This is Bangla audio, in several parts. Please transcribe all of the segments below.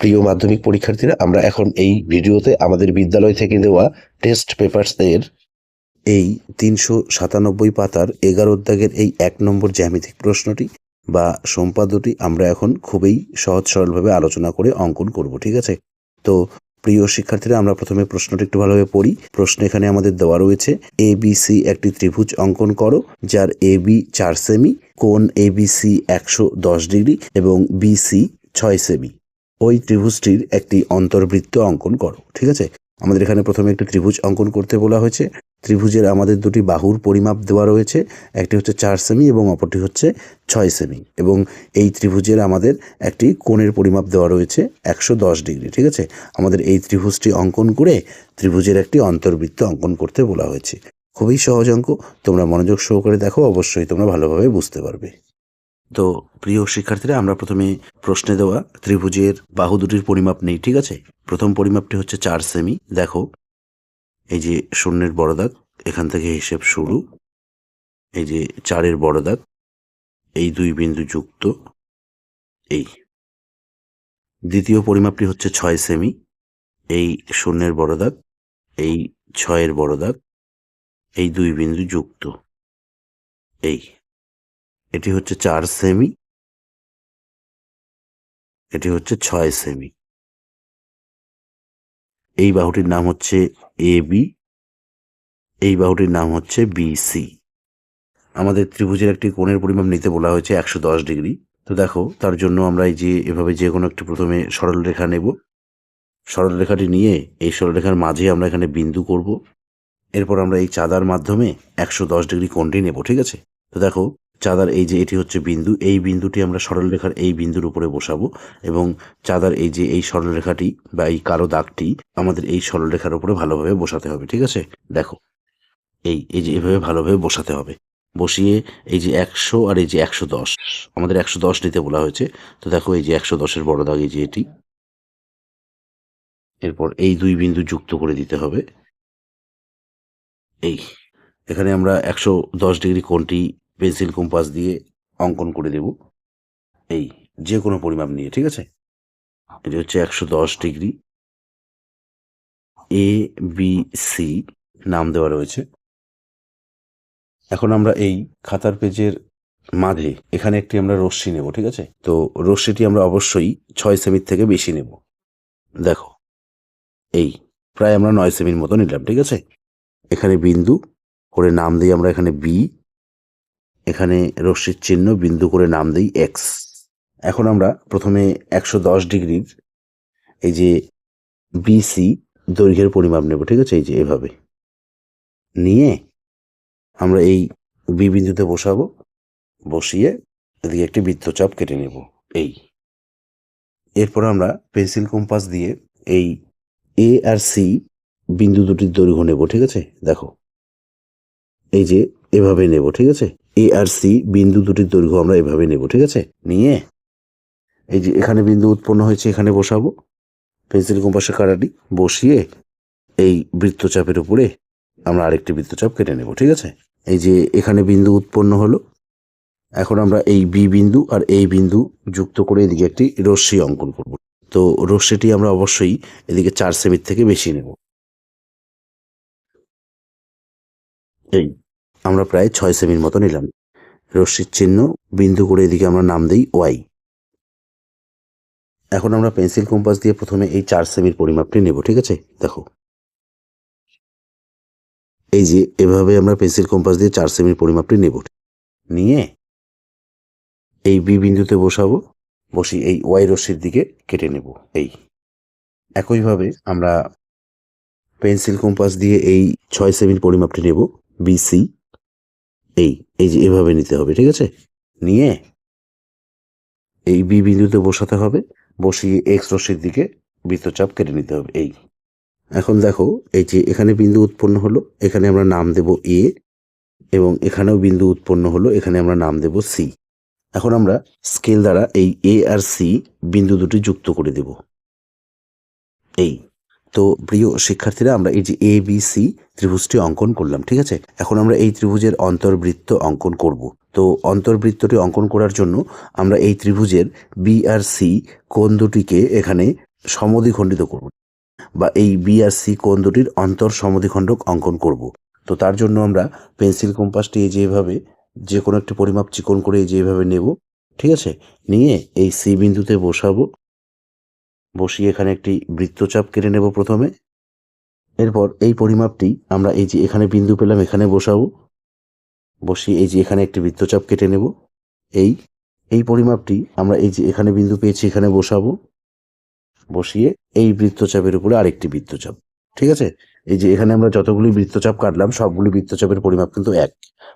প্রিয় মাধ্যমিক পরীক্ষার্থীরা, আমরা এখন এই ভিডিওতে আমাদের বিদ্যালয় থেকে দেওয়া টেস্ট পেপারস এর এই তিনশো সাতানব্বই পাতার এগারো দাগের এই এক নম্বর জ্যামিতিক প্রশ্নটি বা সম্পাদ্যটি আমরা এখন খুবই সহজ সরলভাবে আলোচনা করে অঙ্কন করব, ঠিক আছে? তো প্রিয় শিক্ষার্থীরা, আমরা প্রথমে প্রশ্নটি একটু ভালোভাবে পড়ি। প্রশ্ন এখানে আমাদের দেওয়া রয়েছে এ সি একটি ত্রিভুজ অঙ্কন করো, যার এ বি চার সেমি কোন এ বি সি একশো দশ ডিগ্রি এবং বি সি ছয় সেমি ওই ত্রিভুজটির একটি অন্তর্বৃত্ত অঙ্কন করো, ঠিক আছে? আমাদের এখানে প্রথমে একটি ত্রিভুজ অঙ্কন করতে বলা হয়েছে। ত্রিভুজের আমাদের দুটি বাহুর পরিমাপ দেওয়া রয়েছে, একটি হচ্ছে চার সেমি এবং অপরটি হচ্ছে ছয় সেমি। এবং এই ত্রিভুজের আমাদের একটি কোণের পরিমাপ দেওয়া রয়েছে একশো দশ ডিগ্রি, ঠিক আছে? আমাদের এই ত্রিভুজটি অঙ্কন করে ত্রিভুজের একটি অন্তর্বৃত্ত অঙ্কন করতে বলা হয়েছে। খুবই সহজ অঙ্ক, তোমরা মনোযোগ সহকারে দেখো, অবশ্যই তোমরা ভালোভাবে বুঝতে পারবে। তো প্রিয় শিক্ষার্থীরা, আমরা প্রথমে প্রশ্নে দেওয়া ত্রিভুজের বাহু দুটির পরিমাপ নেই, ঠিক আছে? প্রথম পরিমাপটি হচ্ছে চার সেমি। দেখো, এই যে শূন্যের বড় দাগ এখান থেকে হিসেব শুরু। এই যে চারের বড় দাগ এই দুই বিন্দু যুক্ত, এই। দ্বিতীয় পরিমাপটি হচ্ছে ছয় সেমি। এই শূন্যের বড় দাগ এই ছয়ের বড় দাগ এই দুই বিন্দু যুক্ত, এই। এটি হচ্ছে চার সেমি। এটি হচ্ছে ছয় সেমি। এই বাহুটির নাম হচ্ছে এ বি। এই বাহুটির নাম হচ্ছে বিসি আমাদের ত্রিভুজের একটি কোণের পরিমাপ নিতে বলা হয়েছে একশো দশ ডিগ্রি। তো দেখো, তার জন্য আমরা এই যে, এভাবে যে কোনো একটি প্রথমে সরল রেখা নেব। সরল রেখাটি নিয়ে এই সরল রেখার মাঝে আমরা এখানে বিন্দু করব। এরপর আমরা এই চাঁদার মাধ্যমে একশো দশ ডিগ্রি কোণটি নেব, ঠিক আছে? তো দেখো চাঁদার এই যে এটি হচ্ছে বিন্দু, এই বিন্দুটি আমরা সরলরেখার এই বিন্দুর উপরে বসাবো এবং চাঁদার এই যে এই সরলরেখাটি বা এই কালো দাগটি আমাদের এই সরলরেখার উপরে ভালোভাবে বসাতে হবে, ঠিক আছে? দেখো, এই এই যে এভাবে ভালোভাবে বসাতে হবে। বসিয়ে এই যে একশো আর এই যে একশো দশ, আমাদের একশো দশ নিতে বলা হয়েছে। তো দেখো, এই যে একশো দশের বড় দাগ, এই যে এটি। এরপর এই দুই বিন্দু যুক্ত করে দিতে হবে। এই, এখানে আমরা একশো দশ ডিগ্রি কোণটি পেন্সিল কম্পাস দিয়ে অঙ্কন করে দেব। এই যে কোনো পরিমাপ নিয়ে, ঠিক আছে? এটি হচ্ছে একশো দশ ডিগ্রি। এ বি সি নাম দেওয়া রয়েছে। এখন আমরা এই খাতার পেজের মাঝে, এখানে একটি আমরা রশ্মি নেব, ঠিক আছে? তো রশ্মিটি আমরা অবশ্যই ছয় সেমির থেকে বেশি নেব। দেখো, এই প্রায় আমরা নয় সেমির মতো নিলাম, ঠিক আছে? এখানে বিন্দু করে নাম দিয়ে আমরা এখানে বি এখানে রশ্মির চিহ্ন বিন্দু করে নাম দিই এক্স এখন আমরা প্রথমে একশো দশ ডিগ্রির এই যে বিসি দৈর্ঘ্যের পরিমাপ নেব, ঠিক আছে? এই যে এভাবে। নিয়ে আমরা এই বি বিন্দুতে বসাবো, বসিয়ে এদিকে একটি বৃত্তচাপ কেটে নেব, এই। এরপর আমরা পেন্সিল কম্পাস দিয়ে এই এ আর সি বিন্দু দুটির দৈর্ঘ্য নেব, ঠিক আছে? দেখো। এই যে এভাবে নেব, ঠিক আছে? এ আর সি বিন্দু দুটির দৈর্ঘ্য আমরা এভাবে নেব, ঠিক আছে? নিয়ে, এই যে এখানে বিন্দু উৎপন্ন হয়েছে, এখানে বসাবো। পেন্সিল কম্পাসের কাটাটি বসিয়ে এই বৃত্তচাপের উপরে আমরা আরেকটি বৃত্তচাপ কেটে নেব, ঠিক আছে? এই যে এখানে বিন্দু উৎপন্ন হলো, এখন আমরা এই বি বিন্দু আর এই বিন্দু যুক্ত করে এদিকে একটি রশ্মি অঙ্কন করব। তো রশ্মিটি আমরা অবশ্যই এদিকে চার সেমির থেকে বেশি নেব। এই আমরা প্রায় ছয় সেমির মতো নিলাম। রশ্মির চিহ্ন, বিন্দু করে এদিকে আমরা নাম দিই ওয়াই। এখন আমরা পেন্সিল কম্পাস দিয়ে প্রথমে এই চার সেমির পরিমাপটি নেব, ঠিক আছে? দেখো। এই যে, এভাবে আমরা পেন্সিল কম্পাস দিয়ে চার সেমির পরিমাপটি নেব। নিয়ে এই বি বিন্দুতে বসাবো, বসি এই ওয়াই রশ্মির দিকে কেটে নেব, এই। একইভাবে আমরা পেন্সিল কম্পাস দিয়ে এই ছয় সেমির পরিমাপটি নেব বিসি এই এই যে এভাবে নিতে হবে, ঠিক আছে? নিয়ে এই বি বিন্দুতে বসাতে হবে, বসিয়ে এক্স রশ্মির দিকে বৃত্তচাপ কেটে নিতে হবে, এই। এখন দেখো, এই যে এখানে বিন্দু উৎপন্ন হলো, এখানে আমরা নাম দেব এ এবং এখানেও বিন্দু উৎপন্ন হলো, এখানে আমরা নাম দেব সি এখন আমরা স্কেল দ্বারা এই এ আর সি বিন্দু দুটি যুক্ত করে দেব। এই। তো প্রিয় শিক্ষার্থীরা, আমরা এই যে এ বি সি ত্রিভুজটি অঙ্কন করলাম, ঠিক আছে? এখন আমরা এই ত্রিভুজের অন্তর্বৃত্ত অঙ্কন করব। তো অন্তর্বৃত্তটি অঙ্কন করার জন্য আমরা এই ত্রিভুজের বি আর সি কোণ দুটিকে এখানে সমদ্বিখণ্ডিত করব বা এই বি আর সি কোণ দুটির অন্তর সমদ্বিখণ্ডক অঙ্কন করব। তো তার জন্য আমরা পেন্সিল কম্পাসটি এই যেভাবে যে কোনো একটি পরিমাপ চিকন করে যেভাবে নেব, ঠিক আছে? নিয়ে এই সি বিন্দুতে বসাবো। বসিয়ে এখানে একটি বৃত্তচাপ কেটে নেব প্রথমে। এরপর এই পরিমাপটি আমরা এই যে এখানে বিন্দু পেলাম, এখানে বসাবো। বসিয়ে এই যে এখানে একটি বৃত্তচাপ কেটে নেব। এই এই পরিমাপটি আমরা এই যে এখানে বিন্দু পেয়েছি, এখানে বসাবো। বসিয়ে এই বৃত্তচাপের উপরে আরেকটি বৃত্তচাপ। ঠিক আছে? এই যে এখানে আমরা যতগুলি বৃত্তচাপ কাটলাম, সবগুলি বৃত্তচাপের পরিমাপ কিন্তু এক।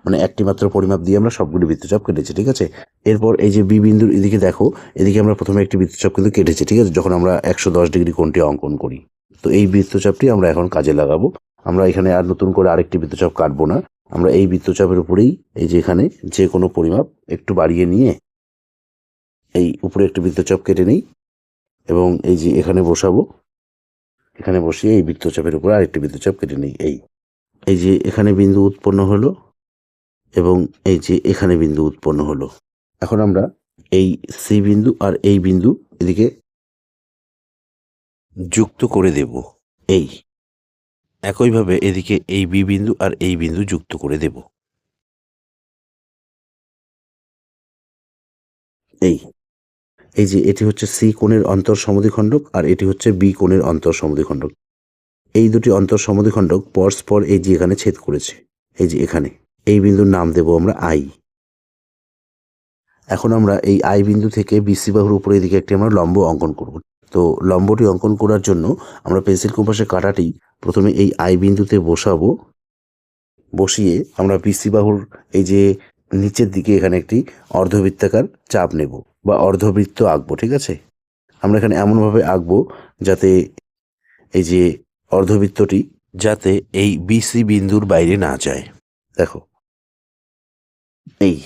মানে একটি মাত্র পরিমাপ দিয়ে আমরা সবগুলি বৃত্তচাপ কেটেছি, ঠিক আছে? এরপর এই যে বি বিন্দুর এদিকে দেখো, এদিকে আমরা প্রথমে একটি বৃত্তচাপ কিন্তু কেটেছি, ঠিক আছে? যখন আমরা একশো দশ ডিগ্রি কোণটি অঙ্কন করি। তো এই বৃত্তচাপটি আমরা এখন কাজে লাগাবো। আমরা এখানে আর নতুন করে আরেকটি বৃত্তচাপ কাটবো না। আমরা এই বৃত্তচাপের উপরেই এই যে এখানে যে কোনো পরিমাপ একটু বাড়িয়ে নিয়ে এই উপরে একটি বৃত্তচাপ কেটে নিই এবং এই যে এখানে বসাবো। এখানে বসিয়ে এই বৃত্তচাপের উপরে আরেকটি বৃত্তচাপ কেটে নিই, এই। এই যে এখানে বিন্দু উৎপন্ন হলো এবং এই যে এখানে বিন্দু উৎপন্ন হলো। এখন আমরা এই সি বিন্দু আর এই বিন্দু এদিকে যুক্ত করে দেব, এই। একইভাবে এদিকে এই বি বিন্দু আর এই বিন্দু যুক্ত করে দেব, এই। এই যে এটি হচ্ছে সি কোণের অন্তর সমদ্বিখণ্ডক আর এটি হচ্ছে বি কোণের অন্তর সমদ্বিখণ্ডক। এই দুটি অন্তর সমদ্বিখণ্ডক পরস্পর এই যে এখানে ছেদ করেছে, এই যে এখানে, এই বিন্দুর নাম দেব আমরা আই। এখন আমরা এই আই বিন্দু থেকে বিসি বাহুর উপরে এদিকে একটি আমরা লম্ব অঙ্কন করব। তো লম্বটি অঙ্কন করার জন্য আমরা পেন্সিল কম্পাসের কাঁটাটি প্রথমে এই আই বিন্দুতে বসাবো। বসিয়ে আমরা বিসি বাহুর এই যে নিচের দিকে এখানে একটি অর্ধবৃত্তাকার চাপ নেব। বা অর্ধবৃত্ত আঁকবো, ঠিক আছে? আমরা এখানে এমনভাবে আঁকবো যাতে এই যে অর্ধবৃত্তটি যাতে এই বিসি বিন্দুর বাইরে না যায়। দেখো। এই।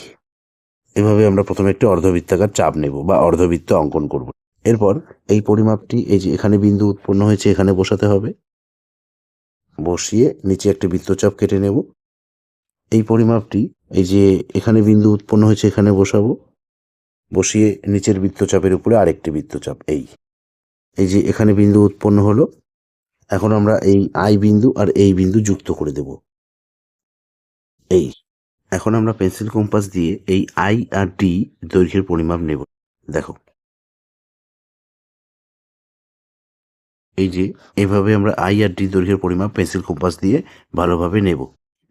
এভাবে আমরা প্রথমে একটি অর্ধবৃত্তাকার চাপ নেব বা অর্ধবৃত্ত অঙ্কন করব। এরপর এই পরিমাপটি, এই যে এখানে বিন্দু উৎপন্ন হয়েছে, এখানে বসাতে হবে। বসিয়ে নিচে একটি বৃত্তচাপ কেটে নেব। এই পরিমাপটি, এই যে এখানে বিন্দু উৎপন্ন হয়েছে, এখানে বসাবো। বসিয়ে নিচের বৃত্তচাপের উপরে আরেকটি বৃত্তচাপ, এই। এই যে এখানে বিন্দু উৎপন্ন হলো, এখন আমরা এই আই বিন্দু আর এই বিন্দু যুক্ত করে দেব। এই। এখন আমরা পেন্সিল কম্পাস দিয়ে এই আই আর ডি দৈর্ঘ্যের পরিমাপ নেব। দেখো। এই যে এভাবে আমরা আই আর ডি দৈর্ঘ্যের পরিমাপ পেন্সিল কম্পাস দিয়ে ভালোভাবে নেব।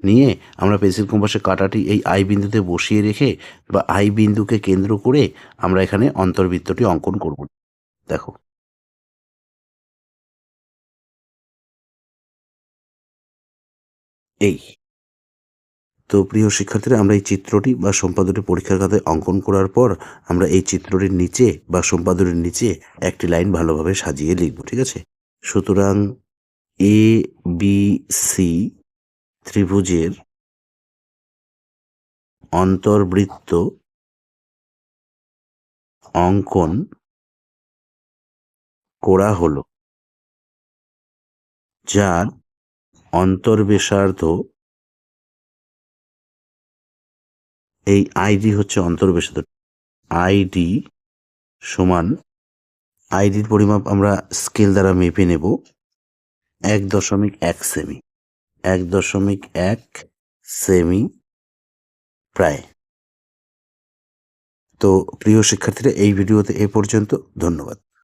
নিয়ে আমরা পেন্সিল কম্পাসের কাঁটাটি এই আই বিন্দুতে বসিয়ে রেখে বা আই বিন্দুকে কেন্দ্র করে আমরা এখানে অন্তর্বৃত্তটি অঙ্কন করব। দেখো। এই। তো প্রিয় শিক্ষার্থীরা, আমরা এই চিত্রটি বা সম্পাদটি পরীক্ষার খাতায় অঙ্কন করার পর আমরা এই চিত্রটির নিচে বা সম্পাদনের নিচে একটি লাইন ভালোভাবে সাজিয়ে লিখব, ঠিক আছে? সুতরাং এ, বি, সি ত্রিভুজের অন্তর্বৃত্ত অঙ্কন করা হলো, যার অন্তর্বেশার্ধ, এই আইডি হচ্ছে অন্তর্বেশার্ধ আইডি সমান আইডির পরিমাপ আমরা স্কেল দ্বারা মেপে নেব এক দশমিক এক সেমি এক দশমিক এক সেমি প্রায়। তো প্রিয় শিক্ষার্থীরা এই ভিডিওতে এ পর্যন্ত। ধন্যবাদ।